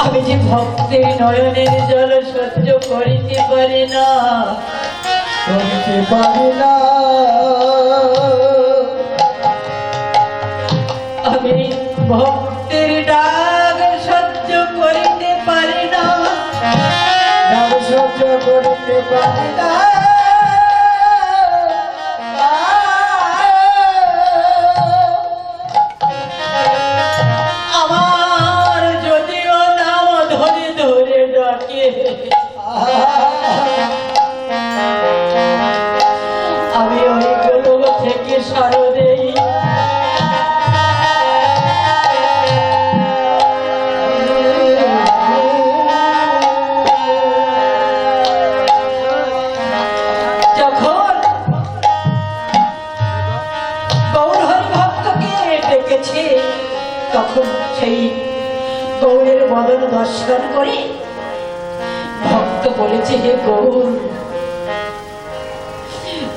আমি যে ভক্তি নয়নের জল সহ্য করিতে পারি না। করিতে পারি না। আমি ভক্তের ডাক সহ্য করিতে পারি না। সহ্য করিতে পারি না।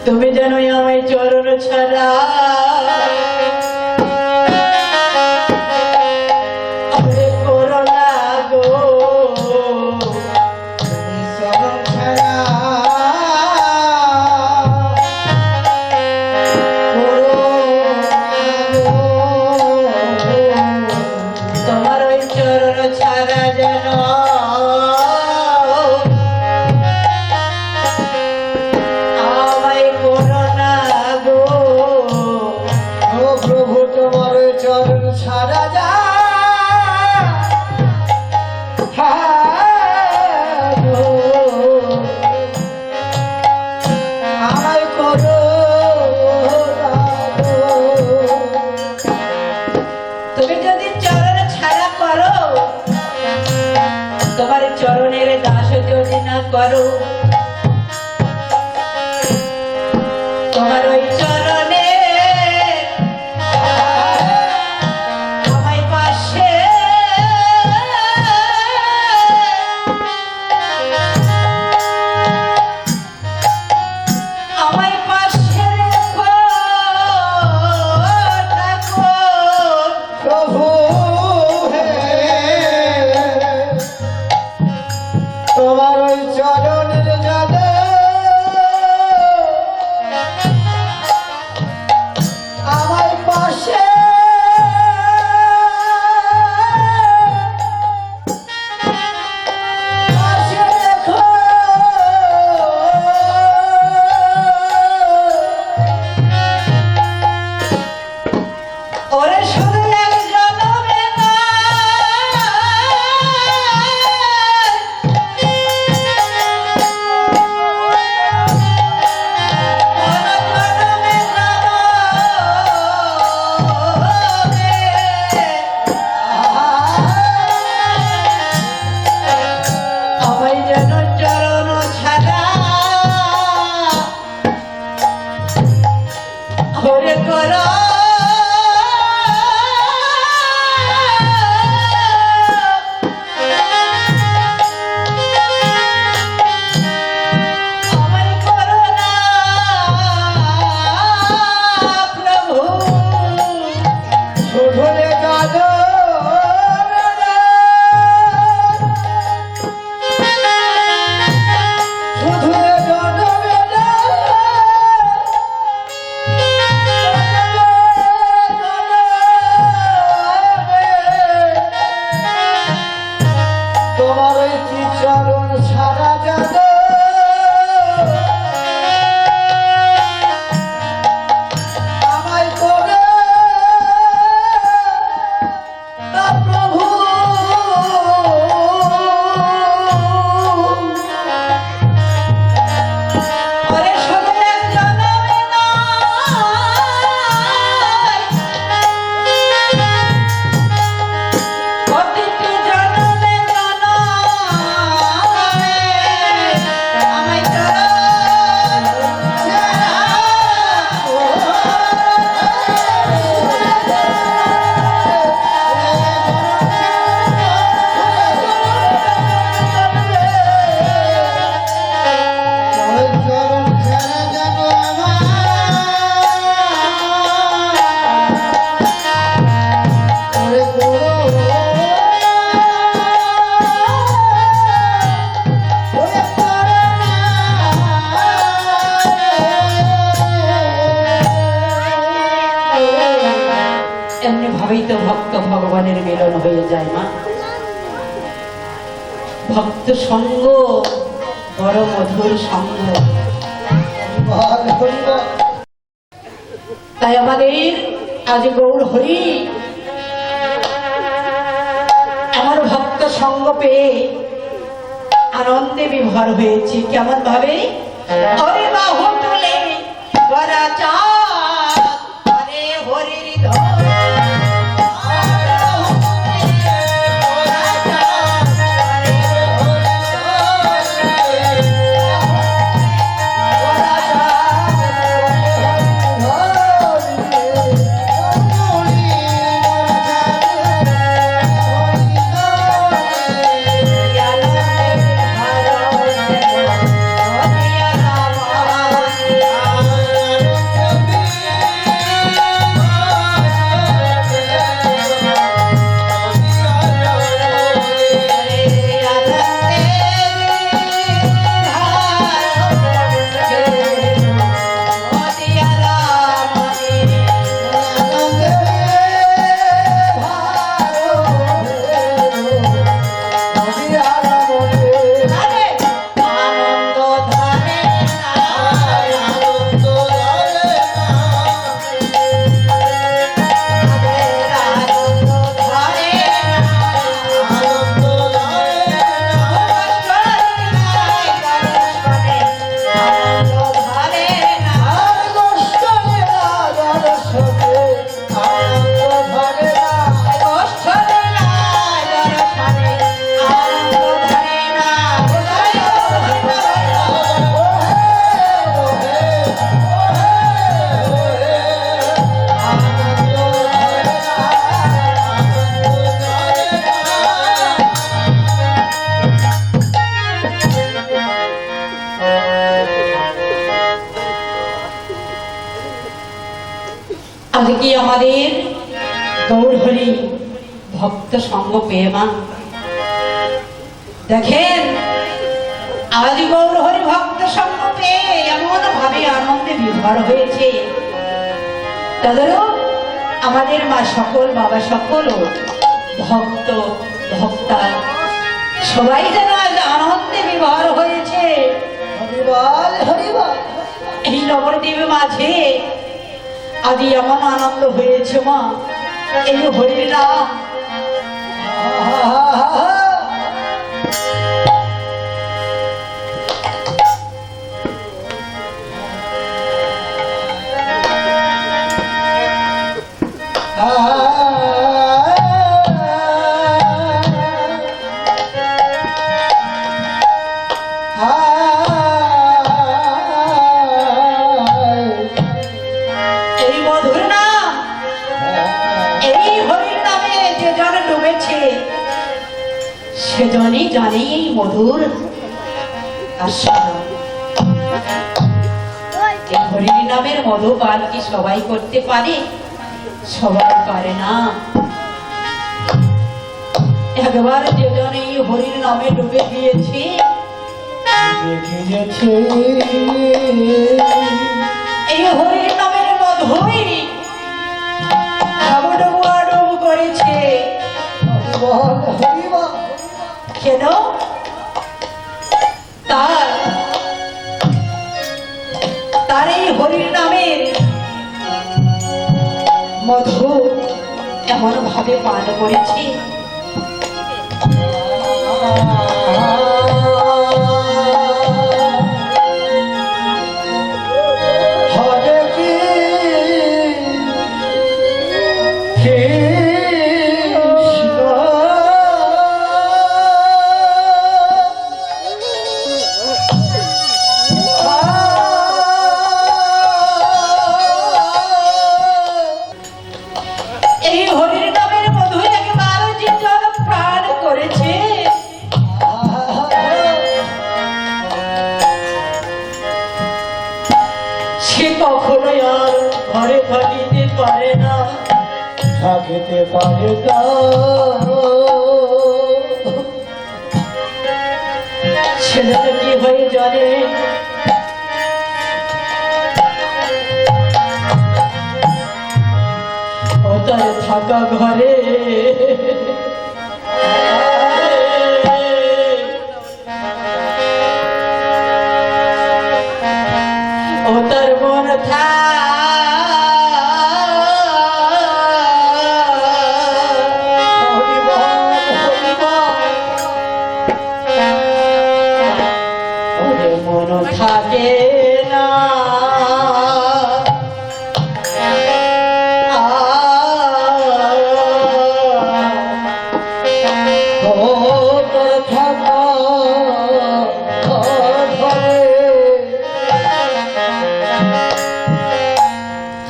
তুমি জানো আমার চরণ ছাড়া যায় মা ভক্ত সঙ্গ বড় মধুর সঙ্গ। তাই আমাদের আজ গৌর হরি আমার ভক্ত সঙ্গ পেয়ে আনন্দে বিভর হয়েছি। কেমন ভাবে হরি বাহু তুলে করা চাঁদ, ভক্ত সঙ্গ পেয়ে মা। দেখেন আজ গৌরহরি ভক্ত সঙ্গ পেয়ে এমন ভাবে আনন্দে বিভর হয়েছে। তাদেরও আমাদের মা সকল, বাবা সকল ভক্ত, ভক্তা, সবাই যেন আজ আনন্দে বিভর হয়েছে। হরিবল হরিবল এই নবদ্বীপ মাঝে আদি এমন আনন্দ হয়েছে মা। এই হরির নাম এই সবাই করতে পারে সবাই পারে না। একবার যেজন এই হরির নামে ডুবে গিয়েছে এই হরির নামের মধুই করেছে। কেন? তার তার এই হরির নামের মধু এমন ভাবে পান করেছে। থাকিতে পারে না। থাকিতে পারে না। ছেলেটা কি হয়ে জানে? তার থাকা ঘরে। ও তার মন থাক।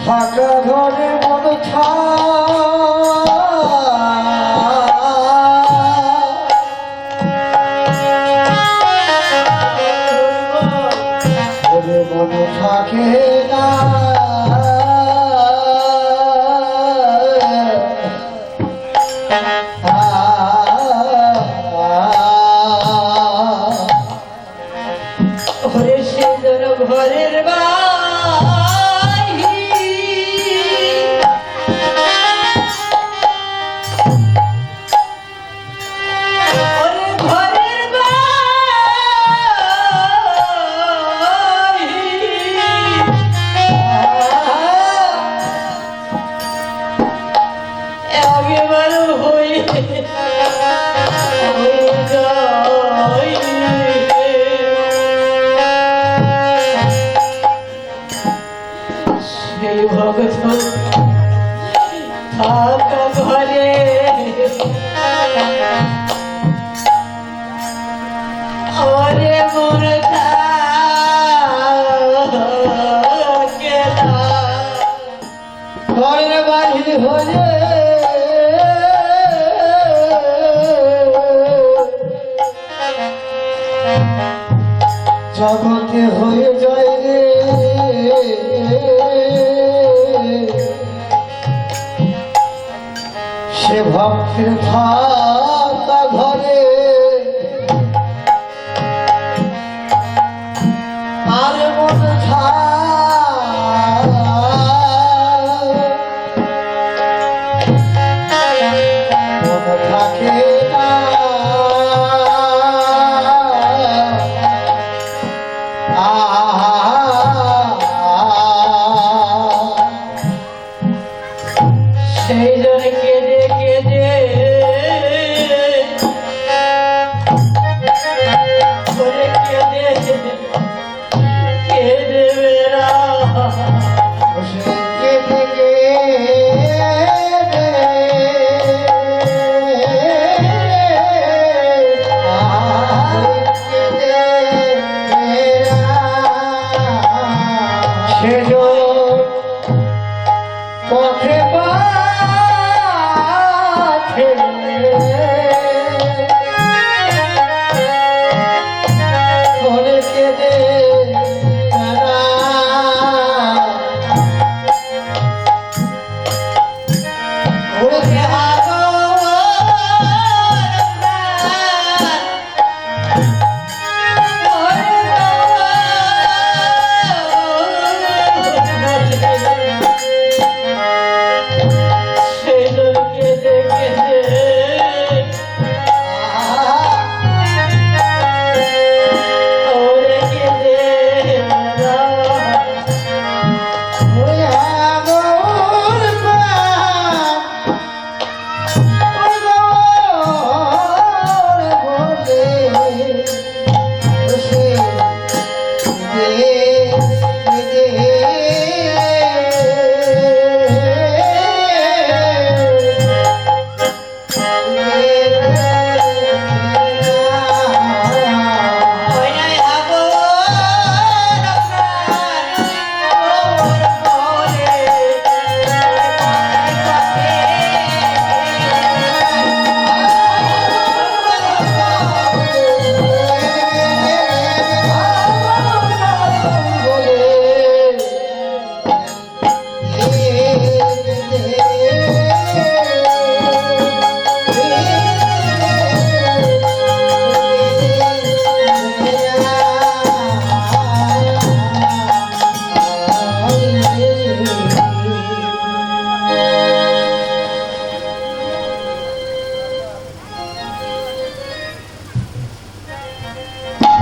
থাকা ঘরে মন থা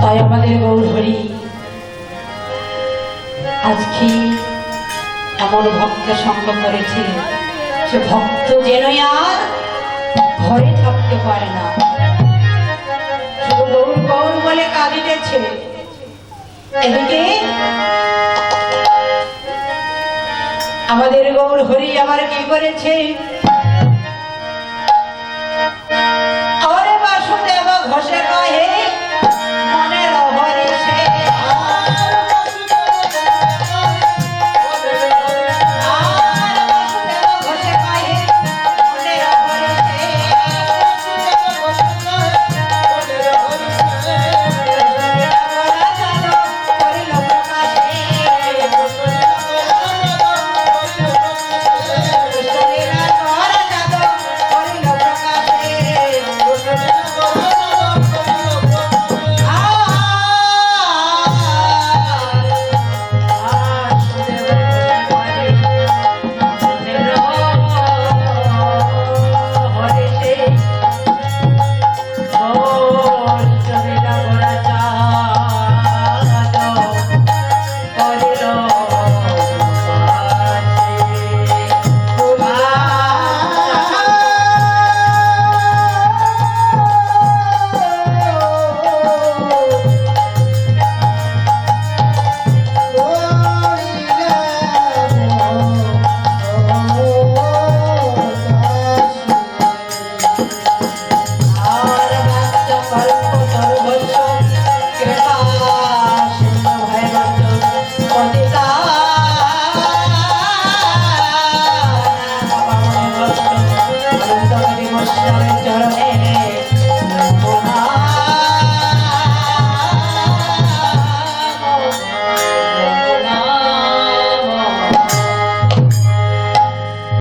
তাই আমাদের গৌরহরি, আজকে এমন ভক্ত সঙ্গ করেছে সে ভক্ত যেন আর ঘরে থাকতে পারে না। গৌর গৌর বলে কাঁদিতেছে। এদিকে আমাদের গৌর হরি আমার কি করেছে?